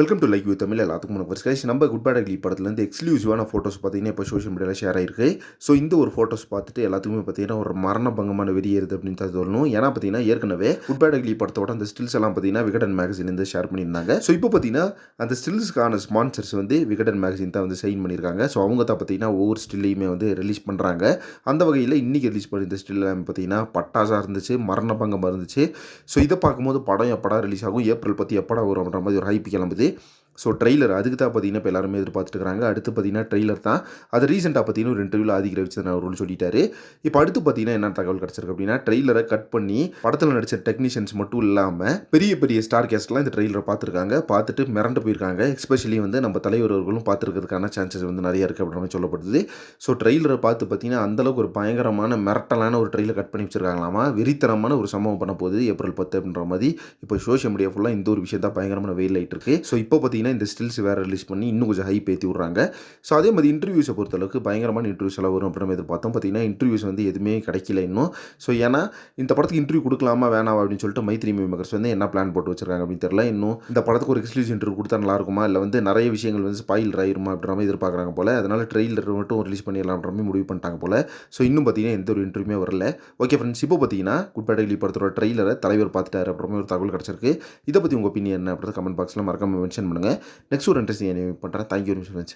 Welcome to like you Tamil எல்லாத்துக்கும் முன்னாடி first guys நம்ம குட் பேட் அக்லி படத்துலேருந்து எக்ஸ்க்ளூசிவான ஃபோட்டோஸ் பார்த்தீங்கன்னா இப்போ சோஷியல் மீடியாவில் ஷேர் ஆயிருக்கு. ஸோ இந்த ஒரு ஃபோட்டோஸ் பார்த்துட்டு எல்லாத்துக்குமே பார்த்தீங்கன்னா ஒரு மரண பங்கமான வெறியேறுது அப்படின்னு தான் சொல்லணும். ஏன்னா பார்த்தீங்கன்னா ஏற்கனவே குட் பேட் அக்லி படத்தோட அந்த ஸ்டில்ஸ் எல்லாம் பார்த்தீங்கன்னா விகடன் மேகசின்லேருந்து ஷேர் பண்ணியிருந்தாங்க. ஸோ இப்போ பார்த்தீங்கன்னா அந்த ஸ்டில்ஸ்க்கான ஸ்பான்சர்ஸ் வந்து விகடன் மேகசின் தான் வந்து சைன் பண்ணியிருக்காங்க. ஸோ அவங்க தான் பார்த்தீங்கன்னா ஒவ்வொரு ஸ்டில்லையுமே வந்து ரிலீஸ் பண்ணுறாங்க அந்த வகையில் இன்றைக்கி ரிலீஸ் பண்ணியிருந்த ஸ்டில் பார்த்தீங்கன்னா பட்டாசாக இருந்துச்சு மரண பங்கமாக இருந்துச்சு. ஸோ இதை பார்க்கும்போது படம் எப்படா ரிலீஸ் ஆகும்? ஏப்ரல் பற்றி எப்படா வரும் மாதிரி ஒரு ஹைப் கிளம்புது. Merci. ஸோ ட்ரெய்லர் அதுக்கு தான் பார்த்தீங்கன்னா இப்போ எல்லாருமே எதிர்பார்த்துட்டு இருக்காங்க அடுத்து பார்த்தீங்கன்னா ட்ரெய்லர் தான். அது ரீசெண்டாக பார்த்தீங்கன்னா ஒரு இன்டர்வியூவில் ஆதிக்க ரவிச்சந்திரன் அவர்கள் சொல்லிட்டாரு. இப்போ அடுத்து பார்த்தீங்கன்னா என்ன தகவல் கிடச்சிருக்கு அப்படின்னா ட்ரெய்லரை கட் பண்ணி படத்தில் நடித்த டெக்னீஷியன்ஸ் மட்டும் இல்லாமல் பெரிய பெரிய ஸ்டார் கேஸ்ட்லாம் இந்த ட்ரெய்லரை பார்த்துருக்காங்க. பார்த்துட்டு மிரண்டு போயிருக்காங்க. எஸ்பெஷலி வந்து நம்ம தலைவர் அவர்களும் பார்த்துருக்கிறதுக்கான சான்சஸ் வந்து நிறைய இருக்குது அப்படின்ற மாதிரி சொல்லப்படுது. ஸோ ட்ரெய்லரை பார்த்து பார்த்தீங்கன்னா அந்தளவுக்கு ஒரு பயங்கரமான மிரட்டலான ஒரு ட்ரெய்லர் கட் பண்ணி வச்சிருக்காங்களாமா? வெறித்தனமான ஒரு சம்பவம் பண்ண போகுது ஏப்ரல் பத்து அப்படின்ற மாதிரி. இப்போ சோஷியல் மீடியா ஃபுல்லாக இந்த ஒரு விஷயம் தான் பயங்கரமான வெயில் ஆகிட்டு இருக்கு. ஸோ இப்போ பார்த்தீங்கன்னா இந்த ஸ்டில்ஸ் வேறு ரிலீஸ் பண்ணி இன்னும் கொஞ்சம் ஹைப் ஏற்றி விட்றாங்க. ஸோ அதே மாதிரி இன்டர்வியூஸை பொறுத்தளவுக்கு பயங்கரமான இன்டர்வியூஸ் எல்லாம் வரும் அப்படின்னு எதிர்பார்த்தோம். பார்த்தீங்கன்னா இன்டர்வியூஸ் வந்து எதுவுமே கிடைக்கல இன்னும். ஸோ ஏன்னா இந்த படத்துக்கு இன்டர்வியூ கொடுக்கலாமா வேணாம் அப்படின்னு சொல்லிட்டு மைத்ரி மேமர்ஸ் வந்து என்ன பிளான் போட்டு வச்சிருக்காங்க அப்படின்னு தெரியல. இன்னும் இந்த படத்துக்கு ஒரு எக்ஸ்க்ளூசிவ் இன்டர்வியூ கொடுத்தா நல்லா இருக்குமா? இல்லை வந்து நிறைய விஷயங்கள் வந்து ஸ்பாயில் ஆயிருமா அப்படின்ற மாதிரி எதிர்பார்க்குறாங்க போல. அதனால் ட்ரெயிலர் மட்டும் ரிலீஸ் பண்ணிடலாம்ன்ற மாதிரி முடிவு பண்ணிட்டாங்க போல. ஸோ இன்னும் பார்த்தீங்கன்னா எந்த ஒரு இன்டர்வியூமே வரல. ஓகே ஃப்ரெண்ட்ஸ் இப்போ பார்த்தீங்கன்னா குட் பேட்டகிலி படத்தோட ட்ரெயிலரை தலைவர் பார்த்துட்டாரு அப்புறமே ஒரு தகவல் கிடச்சிருக்கு. இதை பற்றி உங்கள் ஒப்பீனியன் என்ன அப்படின்றத கமெண்ட் பாக்ஸில் மறக்காமல் மென்ஷன் பண்ணுங்கள் நெக்ஸ்ட் ஒரு இன்ட்ரெஸ்டிங் பண்ணுறேன் தேங்க்யூ வெரி மச்